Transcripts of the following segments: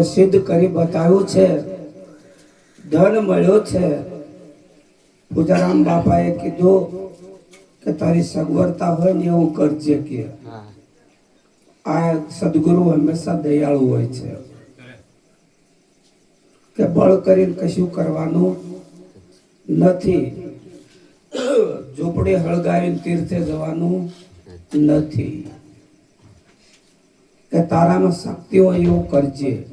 સિદ્ધ કરી બતાવ્યું છે. ધન મળ્યો છે. પૂજારામ બાપાએ કીધું કે તારી સગવડતા હોય ને એવું કરજે કે. આ સદગુરુ હંમેશા દયાળુ હોય છે. કે બળ કરીને કશું કરવાનું નથી. ઝૂંપડી હળગાવીને તીર્થે જવાનું નથી. કે તારામાં શક્તિ હોય એવું કરજે.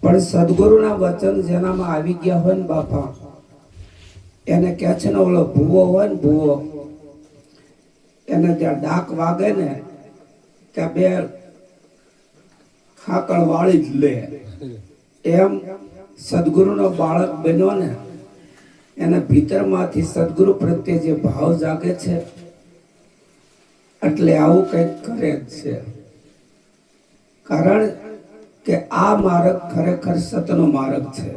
પણ સદગુરુના વચન જેનામાં આવી ગયા હોય ને બાપા, એને કહે છે ને ઓલો ભૂવો હોય ને ભૂવો, એને ત્યાં ડાક વાગે ને, ત્યાં બે ખાકળ વાળી જ લે. એમ સદગુરુનો બાળક બન્યો ને, એના ભીતરમાંથી સદગુરુ પ્રત્યે જે ભાવ જાગે છે, એટલે આવું કંઈક કરે જ છે. કારણ કે આ માર્ગ ખરેખર સતનો માર્ગ છે.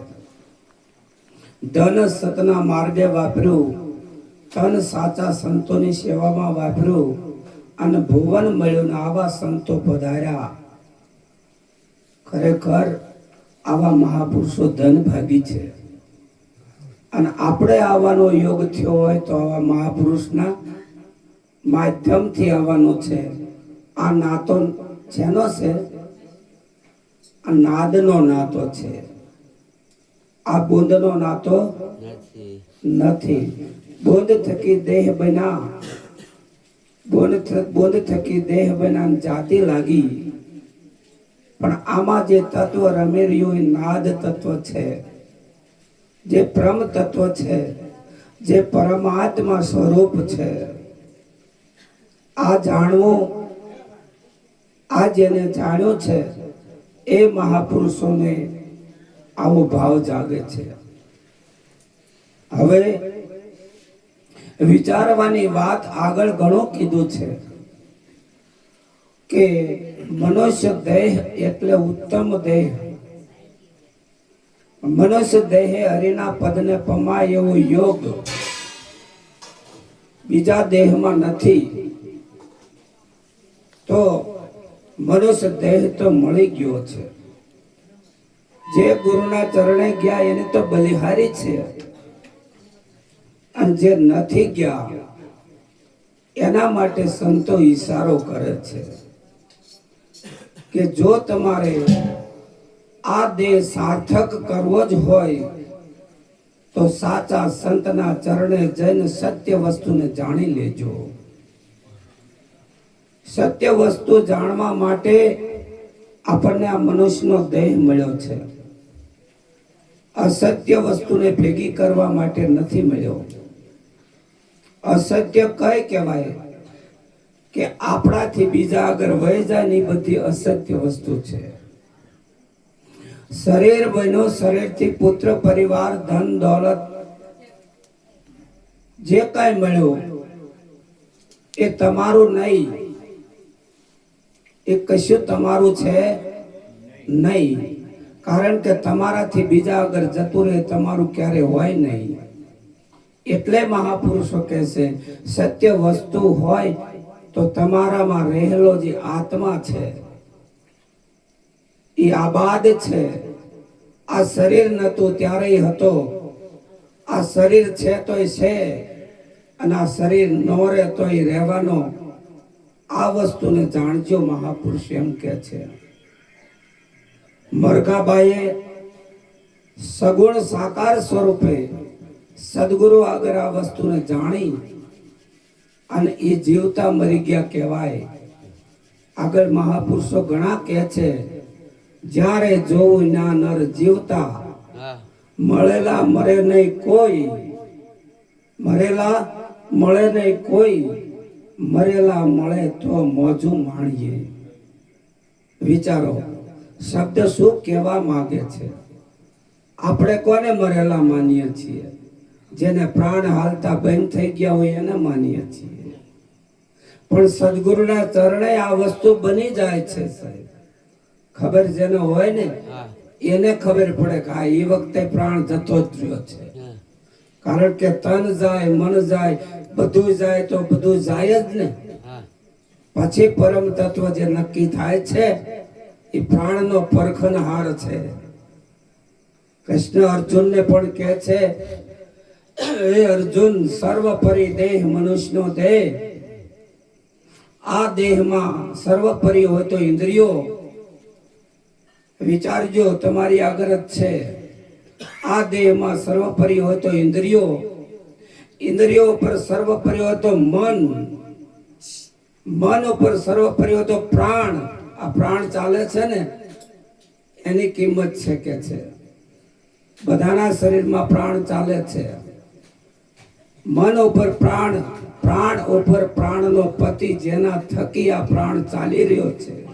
ધન સતના માર્ગે વાપર્યું તન સાચા સંતોની સેવામાં વાપર્યું અને ભુવન મળ્યું આવા સંતો પધાર્યા. ખરેખર આવા મહાપુરુષો ધન ભાગી છે. અને આપણે આવવાનો યોગ થયો હોય તો આવા મહાપુરુષના માધ્યમથી આવવાનો છે. આ નાતો જેનો છે આ નાદનો નાતો છે. આ બુંદનો નાતો નથી. બોધ થકી દેહ બના થ- થકી દેહ બના જાતિ લાગી. પણ આમાં જે તત્વ રમી રહ્યું એ નાદ તત્વ છે. જે પ્રમ તત્વ છે. જે પરમાત્મા સ્વરૂપ છે. આ જાણવું, આ જેને જાણ્યું છે એ મહાપુરુષોને આવો ભાવ જાગે છે. હવે વિચારવાની વાત આગળ ઘણું કીધું છે કે મનુષ્ય દેહ એટલે ઉત્તમ દેહ. મનુષ્ય દેહે હરિના પદને પમાય એવો યોગ બીજા દેહમાં નથી. તો મનુષ્ય દેહ તો મળી ગયો છે. જે ગુરુના ચરણે ગયા એને તો બલિહારી છે. અને જે નથી ગયા, એના માટે સંતો ઈશારો કરે છે. કે જો તમારે આ દેહ સાર્થક કરવો જ હોય, તો સાચા સંતના ચરણે જઈને સત્ય વસ્તુને જાણી લેજો. સત્ય વસ્તુ જાણવા માટે આપણને આ મનુષ્યનો દેહ મળ્યો છે. અસત્ય વસ્તુને ભેગી કરવા માટે નથી મળ્યો. અસત્ય કઈ કહેવાય? કે આપણાથી બીજા આગળ વહી જાય ને બધી અસત્ય વસ્તુ છે. શરીર બન્યો, શરીરથી પુત્ર, પરિવાર, ધન, દોલત, જે કાંઈ મળ્યું, એ તમારું નહીં. એ કશું તમારું છે નહીં. કારણ કે તમારાથી બીજા અગર જતું રહે, તમારું ક્યારે હોય નહીં. એટલે મહાપુરુષો કહે છે, સત્ય વસ્તુ હોય તો તમારામાં રહેલો જે આત્મા છે, એ આબાદ છે. આ શરીર નતું ત્યારે હતો. આ શરીર છે તો છે, અને આ શરીર ન રહે તો એ રહેવાનો આ વસ્તુને જાણજો મહાપુરુષ એમ કે છે. મરઘાબાઈએ સગુણ સાકાર સ્વરૂપે સદગુરુ આગળ આ વસ્તુને જાણી અને એ જીવતા મરી ગયા કહેવાય. આગળ મહાપુરુષો ઘણા કહે છે જ્યારે જોવું ના નર જીવતા મળેલા મરે નહીં કોઈ મરેલા મળે નહીં કોઈ મરેલા મળે તો મોજું માણીએ. વિચારો શબ્દ શું કહેવા માંગે છે? આપણે કોને મરેલા માનીએ છીએ? જેને પ્રાણ હાલતા બંધ થઈ ગયા હોય એને માનીએ છીએ. પણ સદગુરુના ચરણે આ વસ્તુ બની જાય છે સાહેબ. ખબર જેને હોય ને એને ખબર પડે કે આ એ વખતે પ્રાણ જતો જ રહ્યો છે. કારણ કે તન જાય મન જાય બધું જાય તો બધું જાય જ ને. પછી પરમ તત્વ જે નક્કી થાય છે એ પ્રાણનો પરખનહાર છે. કૃષ્ણ અર્જુનને પણ કહે છે હે અર્જુન સર્વપરી દેહ મનુષ્યનો દેહ. આ દેહમાં સર્વપરી હોય તો ઇન્દ્રિયો. વિચારજો તમારી આગળ જ છે. આ દેહમાં સર્વપરી હોય તો ઇન્દ્રિયો. ઇન્દ્રિયો ઉપર સર્વપરી હોય મન. મન ઉપર સર્વપરી હોય તો પ્રાણ. આ પ્રાણ ચાલે છે ને, એની કિંમત છે કે છે? બધાના શરીરમાં પ્રાણ ચાલે છે. મન ઉપર પ્રાણ પ્રાણ ઉપર પ્રાણનો પતિ જેના થકી આ પ્રાણ ચાલી રહ્યો છે.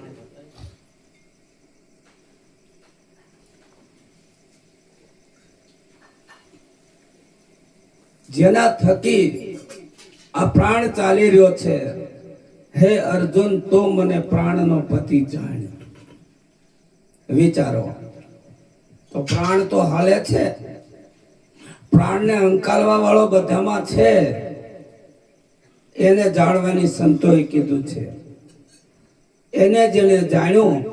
જેના થકી આ પ્રાણ ચાલી રહ્યો છે. હે અર્જુન, તો મને પ્રાણનો પતિ જાણ. વિચારો. તો પ્રાણ તો હાલે છે. પ્રાણને અંકાલવા વાળો બધામાં છે. એને જાણવાની સંતોએ કીધું છે. એને જેને જાણ્યું,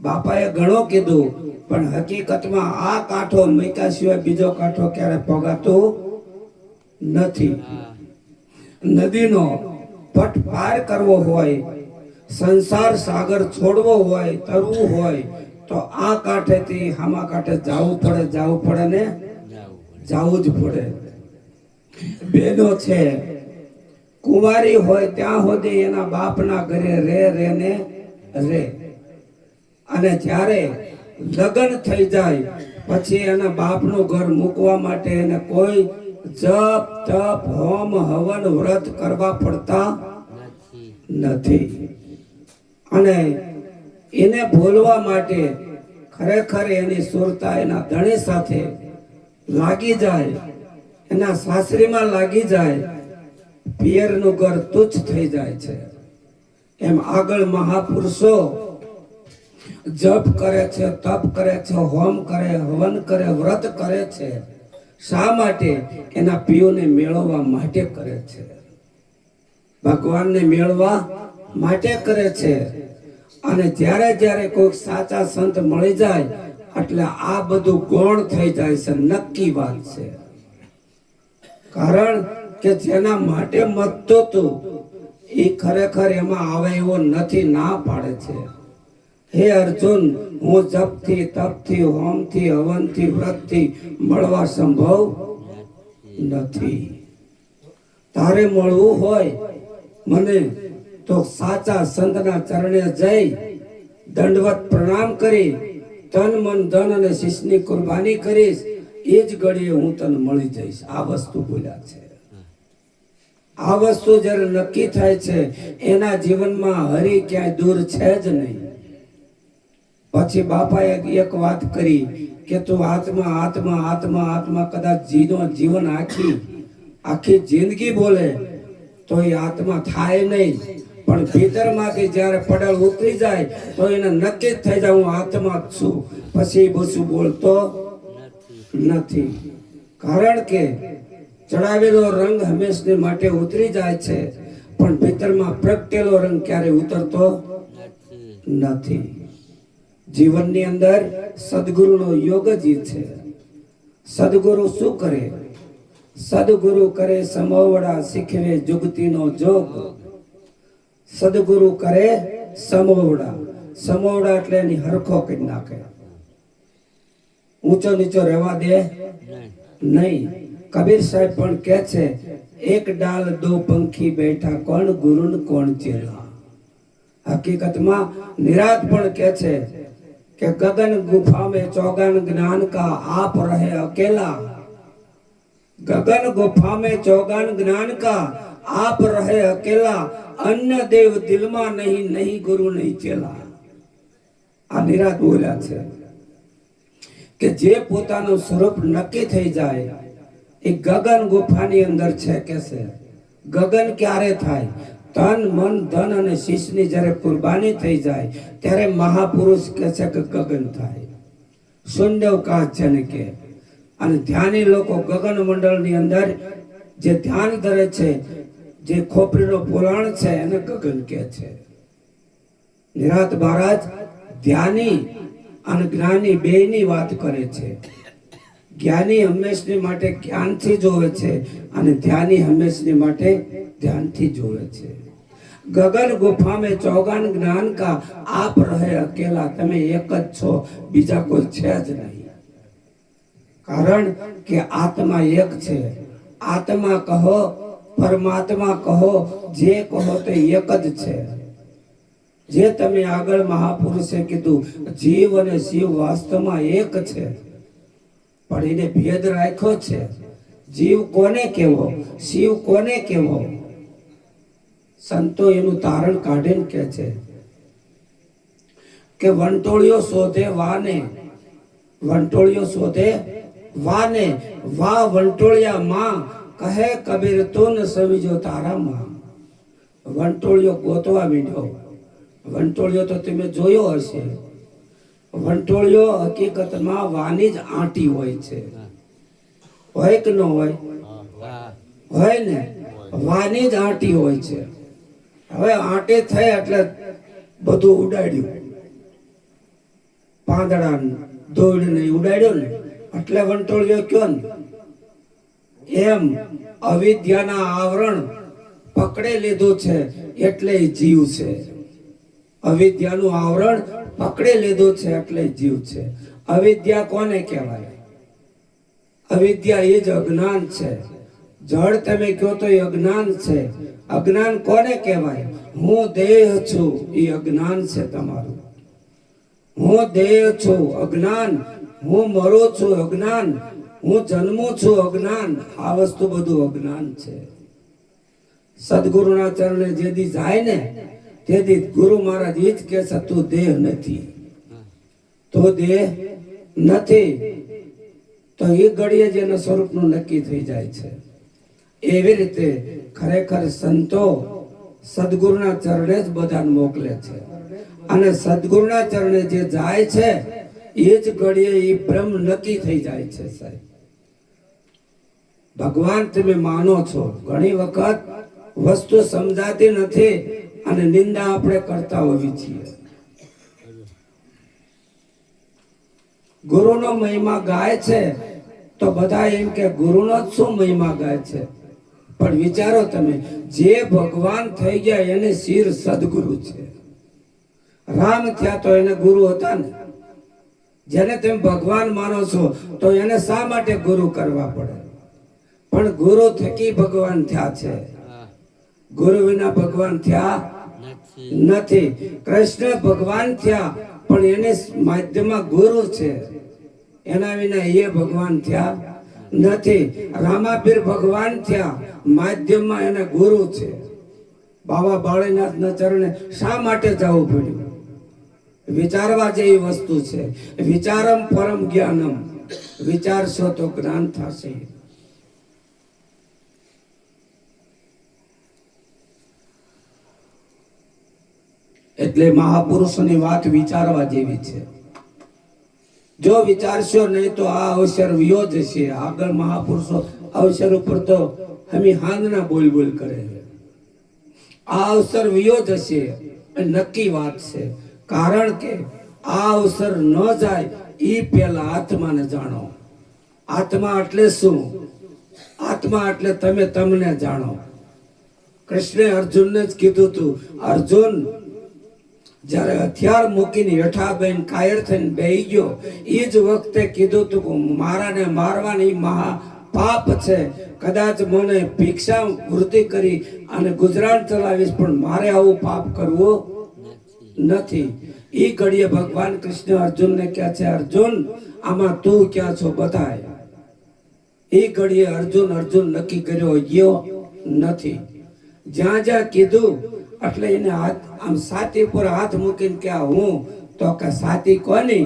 બાપાએ ઘણો કીધું, પણ હકીકતમાં આ કાંઠો મૈકા સિવાય બીજો કાંઠો ક્યારે પગાતો નથી. નદીનો પટ પાર કરવો હોય, સંસાર સાગર છોડવો હોય, તરવું હોય, તો આ કાંઠેથી હામા કાંઠે જવું પડે જવું પડે ને જવું જ પડે. બેનો છે, કુંવારી હોય ત્યાં સુધી એના બાપના ઘરે રે રે ને રે. અને જ્યારે લગ્ન થઈ જાય, પછી એના બાપનું ઘર મૂકવા માટે એને કોઈ જપ તપ હોમ હવન વ્રત કરવા પડતા નથી. અને એને ભૂલવા માટે ખરેખર એની સુરતા એના ધણી સાથે લાગી જાય, એના સાસરીમાં લાગી જાય, પિયરનું ઘર તુચ્છ થઈ જાય છે. એમ આગળ મહાપુરુષો જપ કરે છે, તપ કરે છે, હોમ કરે, હવન કરે, વ્રત કરે છે. શા માટે એના પિયોને મેળવવા માટે કરે છે? ભગવાનને મેળવા માટે કરે છે. અને જ્યારે જ્યારે કોઈક સાચા સંત મળી જાય, એટલે આ બધું ગૌણ થઈ જાય છે. નક્કી વાત છે. કારણ કે જેના માટે મતતો તું એ ખરેખર એમાં આવે એવો નથી, ના પાડે છે. હે અર્જુન, હું જપથી, તપથી, હોમથી, હવનથી, વ્રતથી મળવા સંભવ નથી. તારે મળવું હોય મને તો સાચા સંતના ચરણે જઈ દંડવત પ્રણામ કરી, તન, મન, ધન અને શિષ્યની કુરબાની કરીશ. એ જ ઘડીએ હું તને મળી જઈશ. આ વસ્તુ બોલ્યા છે. આ વસ્તુ જ્યારે નક્કી થાય છે, એના જીવનમાં હરી ક્યાંય દૂર છે જ નહીં. પછી બાપાએ એક વાત કરી કે તું આત્મા આત્મા આત્મા આત્મા કદાચ જીનો જીવન આખી આખી જિંદગી બોલે તો એ આત્મા થાય નહીં. પણ ભીતરમાંથી જ્યારે પડલ ઉતરી જાય તો એને નક્કી જ થઈ જાય હું આત્મા જ છું. પછી બસું બોલતો નથી. કારણ કે ચડાવેલો રંગ હંમેશને માટે ઉતરી જાય છે પણ ભીતરમાં પ્રગટેલો રંગ ક્યારે ઉતરતો નથી. જીવનની અંદર સદગુરુનો યોગ જ છે. સદગુરુ શું કરે? સદગુરુ કરે સમોવડા શીખવે જુગતીનો જોગ. સદગુરુ કરે સમોવડા. સમોવડા એટલે એની હરખો કરી નાખે. ઊંચો નીચો રહેવા દે નહીં. કબીર સાહેબ પણ કહે છે, એક ડાલ દો પંખી બેઠા કોણ ગુરુ ને કોણ ચેલા? હકીકતમાં નિરાત પણ કહે છે કે ગગન ગુફા में चौगन ज्ञान का आप रहे अकेला गगन गुफा में चौगन ज्ञान का आप रहे अकेला अन्य देव दिल में नहीं नहीं गुरु नहीं चेला આ નિરાત બોલ્યા છે કે જે પોતાનું સ્વરૂપ નક્કી થઈ જાય એ ગગન ગુફાની અંદર છે કે છે ગગન ક્યારે થાય તન મન, ધન અને શિષ્યની જ્યારે કુરબાની થઈ જાય, ત્યારે મહાપુરુષ કે છે કે ગગન થાય. શૂન્યવકાશ જેને કે. અને ધ્યાની લોકો ગગન મંડળની અંદર જે ધ્યાન ધરે છે, જે ખોપરીનો પોલાણ છે, એને ગગન કહે છે. નિરાત મહારાજ, ધ્યાની અને જ્ઞાની બેયની વાત કરે છે. જ્ઞાની હંમેશની માટે જ્ઞાનથી જોવે છે અને ધ્યાની હંમેશની માટે ધ્યાનથી જોવે છે ગગન ગુફા में चौगान ज्ञान का आप रहे अकेला તમે એક જ છો બીજા કોઈ છે જ નહીં કારણ કે આત્મા એક છે આત્મા કહો પરમાત્મા કહો જે કહો તે એક જ છે જે તમે આગળ મહાપુરુષે કીધું જીવ અને શિવ વાસ્તવમાં એક છે પણ એને ભેદ રાખ્યો છે જીવ કોને કેવો શિવ કોને કેવો સંતો એનું તારણ કાઢીને કે છે કે વંટોળીઓ શોધે વાને વંટોળીઓ શોધે વાને વા વંટોળિયા માં કહે કબીર તો ન સમજો તારા માં. વંટોળીઓ ગોતવા મીઠો વંટોળિયો તો તમે જોયો હશે. વંટોળિયો હકીકતમાં વાની જ આંટી હોય છે. હોય કે ન હોય? હોય ને? વાની જ આંટી હોય છે. હવે આંટે થઈ એટલે બધું ઉડાડ્યું. પાંદડા દોડીને ઉડાડ્યો ને, એટલે વંટોળિયો કયો ને? એમ અવિદ્યાના આવરણ પકડે લીધું છે, એટલે જીવ છે. અવિદ્યાનું આવરણ પકડે લીધું છે, એટલે જીવ છે. અવિદ્યા કોને કહેવાય? અવિદ્યા એ જ અજ્ઞાન છે. જળ તમે કહો તો એ અજ્ઞાન છે. અજ્ઞાન કોને કહેવાય? હું દેહ છું, એ અજ્ઞાન છે તમારું. હું દેહ છું, અજ્ઞાન. હું મરો છું, અજ્ઞાન. હું જન્મું છું, અજ્ઞાન. આ વસ્તુ બધું અજ્ઞાન છે. સદગુરુના ચરણે જેદી જાય ને તેથી ગુરુ મહારાજ એ જ કે છે, તું દેહ નથી. તો દેહ નથી. તો એ ઘડીએ જ એના સ્વરૂપનું નક્કી થઈ જાય છે. એવી રીતે ખરેખર સંતો સદગુરુના ચરણે જ બધાને મોકલે છે. અને સદગુરુના ચરણે જે જાય છે, એ જ ઘડીએ એ બ્રહ્મ નક્કી થઈ જાય છે, સાહેબ. ભગવાન તમે માનો છો, ઘણી વખત વસ્તુ સમજાતી નથી અને નિંદા આપણે કરતા હોવી છીએ. ગુરુનો મહિમા ગાય છે, તો બધા એમ કે ગુરુનો જ શું મહિમા ગાય છે? પણ વિચારો તમે જે ભગવાન થઈ ગયા એને શિર સદગુરુ છે. રામ થયા તો એને ગુરુ હતા ને. જેને તમે ભગવાન માનો છો તો એને શા માટે ગુરુ કરવા પડે? પણ ગુરુ થકી ભગવાન થયા છે. ગુરુ વિના ભગવાન થયા નથી. કૃષ્ણ ભગવાન થયા પણ એને માધ્યમમાં ગુરુ છે. એના વિના એ ભગવાન થયા નથી. રામાપીર ભગવાન થયા માધ્યમમાં એને ગુરુ છે. બાબા બાળીનાથના ચરણે શા માટે જવું પડ્યું? વિચારવા જેવી વસ્તુ છે. વિચારમ પરમ જ્ઞાનમ. વિચારશો તો જ્ઞાન થશે. એટલે મહાપુરુષોની વાત વિચારવા જેવી છે. જો વિચારશો નહીં તો આ અવસર વિયો જશે આગળ મહાપુરુષો અવસર ઉપર તો હમી હાંગના બોલ બોલ કરે આ અવસર વિયો થશે નક્કી વાત છે. કારણ કે આ અવસર ન જાય એ પહેલા આત્માને જાણો. આત્મા એટલે શું? આત્મા એટલે તમે તમને જાણો. કૃષ્ણે અર્જુનને જ કીધું તું, અર્જુન, જ્યારે હથિયાર મૂકીને હેઠા બેન કાયર થઈને બેહી ગયો એ જ વખતે કીધું તું કે મારાને મારવાની મહા પાપ છે. કદાચ મને ભિક્ષા વૃત્તિ કરી અને ગુજરાન ચલાવીશ, પણ મારે આવું પાપ કરવું નથી. એ ઘડીએ ભગવાન કૃષ્ણ અર્જુનને કહે છે, અર્જુન, આમાં તું ક્યાં છો બતાય એ ઘડીએ અર્જુન અર્જુન નક્કી કર્યો ગયો નથી. જ્યાં જ્યાં કીધું, એટલે એને હાથ, આમ સાતી પર હાથ મૂકીને કે હું તો કે સાતી કોની?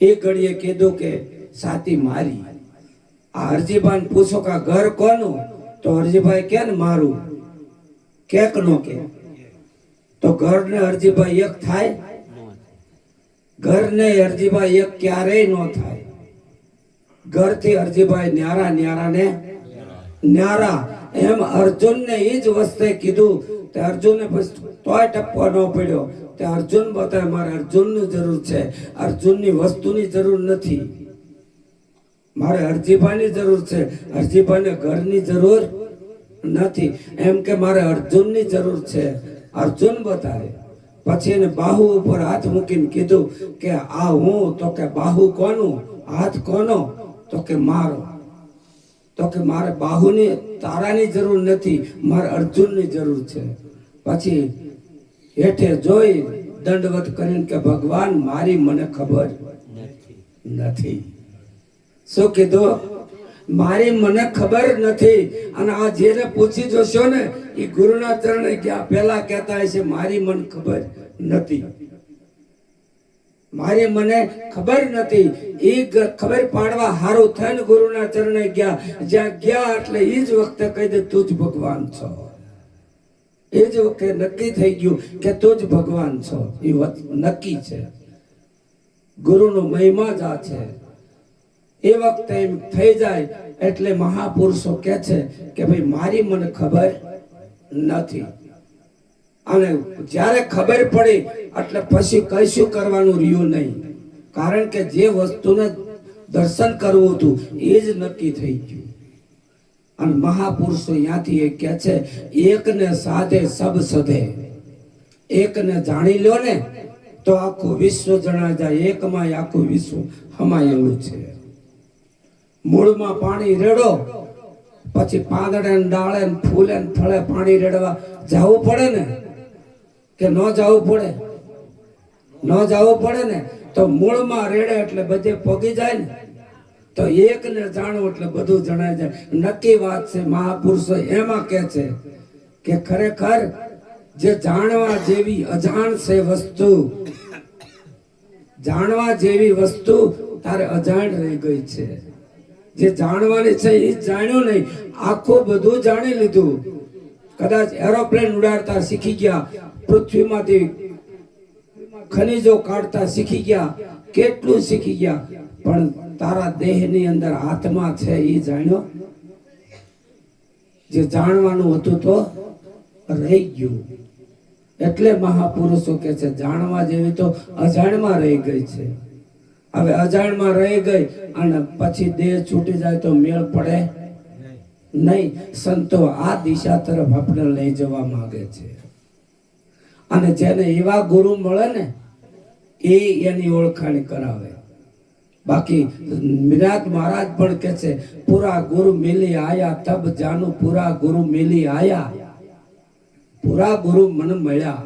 એ ઘડીએ કીધું કે, સાતી મારી. હરજીભાઈ પૂછો કે ઘર કોનું? તો હરજીભાઈ કે ને મારું? કેક નો કે. તો ઘર ને હરજીભાઈ એક થાય? ઘર ને હરજીભાઈ એક ક્યારેય ન થાય. ઘરથી હરજીભાઈ ન્યારા ન્યારા ને ન્યારા. એમ અર્જુન ને એ જ વસ્તે કીધું તે અર્જુનને પછી તોય ટપવા ન પડ્યો. તે અર્જુન બતાવે, મારે અર્જુનની જરૂર છે. અર્જુનની વસ્તુની જરૂર નથી. મારે હરજીભાઈની જરૂર છે. હરજીભાઈને ઘરની જરૂર નથી. એમ કે મારે અર્જુનની જરૂર છે. અર્જુન બતાવે. પછી એને બાહુ ઉપર હાથ મૂકીને કીધું કે આ હું, તો કે બાહુ કોનું? હાથ કોનો? તો કે મારો. તો કે મારે બાહુની, તારાની જરૂર નથી. મારે અર્જુનની જરૂર છે. પછી હેઠે જોઈ દંડવત કરીને કે ભગવાન, મારી મને ખબર નથી. શું કીધું? મારી મને ખબર નથી. અને આ જેને પૂછી જોશો ને એ ગુરુના ચરણે પહેલા કહેતા હશે, મારી મને ખબર નથી. મારે મને ખબર નથી. એ ખબર પાડવા હારું થઈને ગુરુના ચરણે ગયા. જ્યાં ગયા એટલે એ જ વખતે કહી દે, તું જ ભગવાન છો. એ જ વખતે નક્કી થઈ ગયું કે તું જ ભગવાન છો. એ નક્કી છે. ગુરુનો મહિમા જ આ છે. એ વખતે એમ થઈ જાય એટલે મહાપુરુષો કે છે કે ભાઈ, મારી મને ખબર નથી. અને જ્યારે ખબર પડી, એટલે પછી કશું કરવાનું રહ્યું નહીં. કારણ કે જે વસ્તુને દર્શન કરવું હતું, એ જ નક્કી થઈ ગયું. અને મહાપુરુષો ત્યાંથી એ કહે છે, એકને સાધે સબ સધે. એકને જાણી લ્યો ને, તો આખું વિશ્વ જણાય જાય. એકમાં આખું વિશ્વ હમાયેલું છે. મૂળમાં પાણી રેડો. પછી પાંદડે ડાળે ફૂલે ને પાણી રેડવા જવું પડે ને? કે ન જવું પડે? ન જવું પડે ને? તો મૂળમાં રેડે એટલે બધે પગી જાય ને? તો એકને જાણવું એટલે બધું જણાય જાય. નક્કી વાત છે, મહાપુરુષો એમાં કે છે કે ખરેખર જે જાણવા જેવી અજાણ છે વસ્તુ, જાણવા જેવી વસ્તુ તારે અજાણ રહી ગઈ છે. જે જાણવાની છે એ જાણ્યું નહીં. આખું બધું જાણી લીધું. કદાચ એરોપ્લેન ઉડાડતા શીખી ગયા, પૃથ્વીમાંથી ખનિજો કાઢતા શીખી ગયા, કેટલું શીખી ગયા, પણ તારા દેહની અંદર આત્મા છે એ જાણ્યો. જે જાણવાનું હતું તો રહી ગયું. એટલે મહાપુરુષો કે છે, જાણવા જેવી તો અજાણમાં રહી ગઈ છે. હવે અજાણમાં રહી ગઈ અને પછી દેહ છૂટી જાય તો મેળ પડે? નહીં. સંતો આ દિશા તરફ આપણે લઈ જવા માંગે છે. અને જેને એવા ગુરુ મળે ને, એ એની ઓળખાણ કરાવે. બાકી મિરાજ મહારાજ પણ કે છે, પૂરા ગુરુ મિલી આયા, તબ જાનું પૂરા ગુરુ મિલી આયા. પૂરા ગુરુ મન મળ્યા.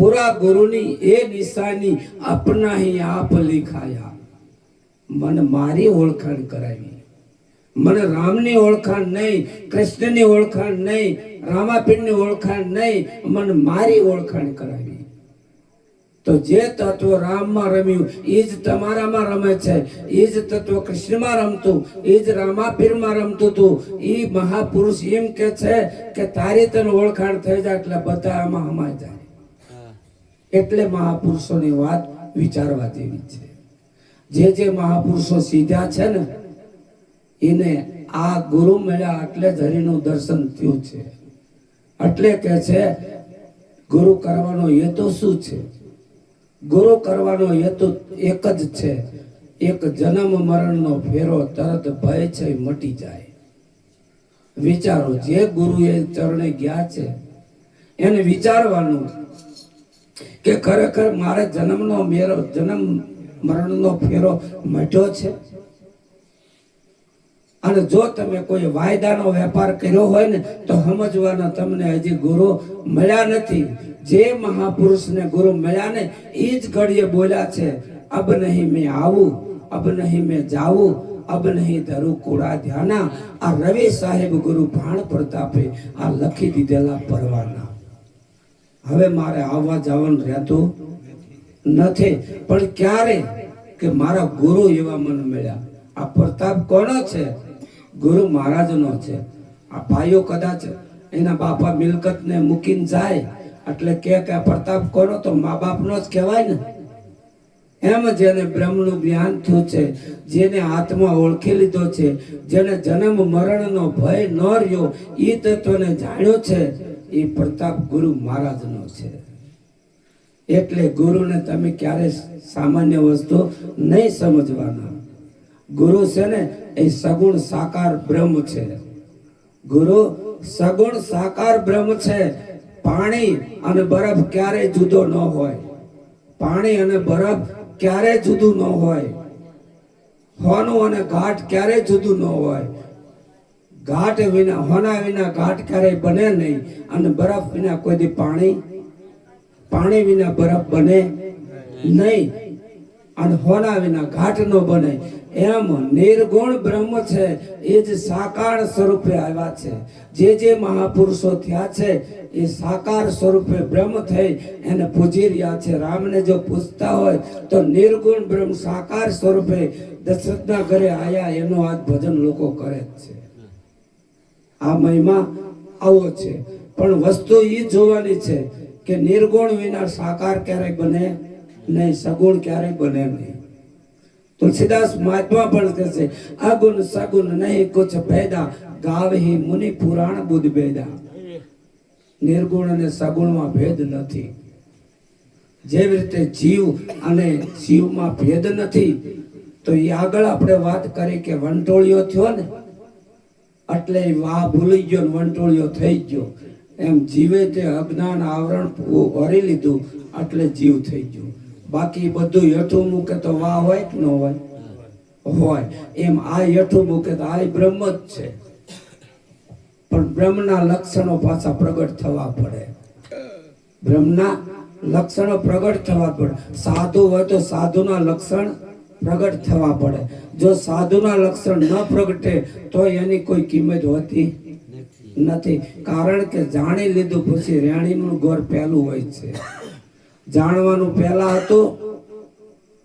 પૂરા ગુરુની એ નિશાની આપના હી આપ લીખાયા. મને મારી ઓળખાણ કરાવી. મને રામની ઓળખાણ નહીં, કૃષ્ણની ઓળખાણ નહીં, રામાપીરની ઓળખાણ નહીં, મને મારી ઓળખાણ કરાવી. તો જે તત્વ રામમાં રમ્યું, એ જ તમારામાં રમે છે, એ જ તત્વ કૃષ્ણમાં રમતું, એ જ રામાપીરમાં રમતું હતું એ મહાપુરુષ એમ કે છે કે તારી તને ઓળખાણ થઈ જાય એટલે બધા આમાં સમાય જાય. એટલે મહાપુરુષોની વાત વિચારવા જેવી છે. જે જે મહાપુરુષો સીધા છે ને, એને આ ગુરુ મળ્યા એટલે જ હરિનું દર્શન થયું છે. એટલે કે છે, ગુરુ કરવાનો હેતુ શું છે? ગુરુ કરવાનો હેતુ એક જ છે. એક જન્મ મરણનો ફેરો તરત ભય છે મટી જાય. વિચારો, જે ગુરુએ ચરણે ગયા છે, એને વિચારવાનું કે ખરેખર મારે જન્મનો મેરો, જન્મ મરણનો ફેરો મટ્યો છે? અને જો તમે કોઈ વાયદાનો વેપાર કર્યો હોય ને, તો સમજવાનો તમને હજી ગુરુ મળ્યા નથી. જે મહાપુરુષને ગુરુ મળ્યા ને એ જ ઘડીએ બોલ્યા છે, અબ નહીં મેં આવું, અબ નહીં મેં જાવું, અબ નહીં ધરું કુડા ધ્યાના. આ રવિ સાહેબ ગુરુ ભાણ પ્રતાપે આ લખી દીધેલા પરવાના. હવે મારે આવવા જવાનું રહેતું નથી. પણ ક્યારે કે મારા ગુરુ એવા મને મળ્યા? આ પ્રતાપ કોનો છે? ગુરુ મહારાજનો છે. આ ભાઈઓ કદાચ એના બાપા મિલકતને મૂકીને જાય, એટલે કે આ પ્રતાપ કોનો? તો મા બાપનો જ કહેવાય ને. એમ જેને બ્રહ્મનું જ્ઞાન થયું છે. જેને આત્મા ઓળખી લીધો છે. જેને જન્મ મરણનો ભય ન રહ્યો એ તત્વને જાણ્યો છે. એ પ્રતાપ ગુરુ મહારાજનો છે. એટલે ગુરુને તમે ક્યારે સામાન્ય વસ્તુ નહીં સમજવાના. ગુરુ છે ને, એ સગુણ સાકાર બ્રહ્મ છે. ગુરુ સગુણ સાકાર બ્રહ્મ છે. પાણી અને બરફ ક્યારે જુદો ન હોય. પાણી અને બરફ ક્યારે જુદું ન હોય. હોનું અને ઘાટ ક્યારે જુદું ન હોય. ઘાટ વિના, હોના વિના ઘાટ ક્યારેય બને નહીં અને બરફ વિના કોઈ પાણી પાણી વિના બરફ બને નહીં અને હોના વિના ઘાટ ન બને. એમ નિર્ગુણ બ્રહ્મ છે, એ જ સાકાર સ્વરૂપે આવ્યા છે. જે જે મહાપુરુષો થયા છે, એ સાકાર સ્વરૂપે બ્રહ્મ થઈ એને પૂજી રહ્યા છે. રામને જો પૂછતા હોય તો નિર્ગુણ બ્રહ્મ સાકાર સ્વરૂપે દશરથના ઘરે આયા, એનો આજ ભજન લોકો કરે છે. આ મહિમા આવો છે. પણ વસ્તુ એ જોવાની છે કે નિર્ગુણ વિના સાકાર ક્યારેય બને નહીં, સગુણ ક્યારેય બને નહીં. તુલસીદાસ મહાત્મા પણ કહે છે અગુણ સગુણ નહીં, કુછ ભેદા ગાવહી મુનિ પુરાણ બુદ્ધ ભેદા. નિર્ગુણ અને સગુણમાં ભેદ નથી. જેવી રીતે જીવ અને જીવમાં ભેદ નથી, તો એ આગળ આપણે વાત કરી કે વંટોળિયો થયો ને એટલે વાહ ભૂલી ગયો વંટોળિયો થઈ ગયો. એમ જીવે તે અજ્ઞાન આવરણ ભરી લીધું, એટલે જીવ થઈ ગયો. બાકી બધું હેઠું મૂકે તો વાહ હોય કે ન હોય? હોય. એમ આ હેઠું મૂકે તો આ બ્રહ્મ જ છે. પણ બ્રહ્મના લક્ષણો પાછા પ્રગટ થવા પડે. બ્રહ્મના લક્ષણો પ્રગટ થવા પડે. સાધુ હોય તો સાધુના લક્ષણ પ્રગટ થવા પડે. જો સાધુના લક્ષણ ન પ્રગટે તો એની કોઈ કિંમત હોતી નથી. કારણ કે જાણી લીધું પછી રેણીનું ઘર પહેલું હોય છે. જાણવાનું પહેલા હતું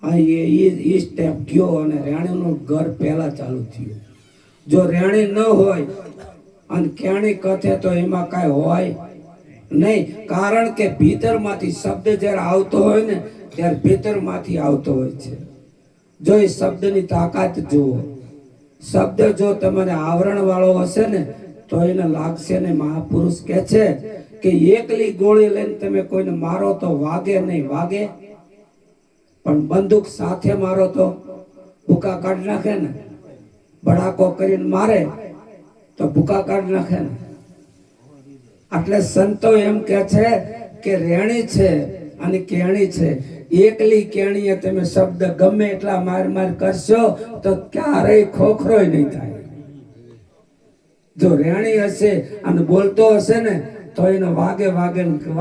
એ સ્ટેપ ગયો અને રેણીનું ઘર પહેલા ચાલુ થયું. જો રેણી ન હોય અને કેણી કથે તો એમાં કાંઈ હોય નહીં. કારણ કે ભીતરમાંથી શબ્દ જ્યારે આવતો હોય ને, ત્યારે ભીતરમાંથી આવતો હોય છે. જો એ શબ્દની તાકાત જુઓ. શબ્દ જો તમારે આવરણ વાળો હશે ને, તો એને લાગશે ને મહાપુરુષ કે છે કે એકલી ગોળી લઈને તમે કોઈને મારો તો વાગે નહીં વાગે. પણ બંદૂક સાથે મારો તો ભૂકા કાઢી નાખે ને, બડાકો કરીને મારે તો ભૂકા કાઢી નાખે ને. એટલે સંતો એમ કે છે કે રેણી છે અને કેણી છે. એકલી કેણીએ તમે શબ્દ ગમે એટલા માર માર કરશો, તો ક્યારેય ખોખરોય નહીં થાય. જો રેણી હશે અને બોલતો હશે ને, તો એનો વાગે વાગે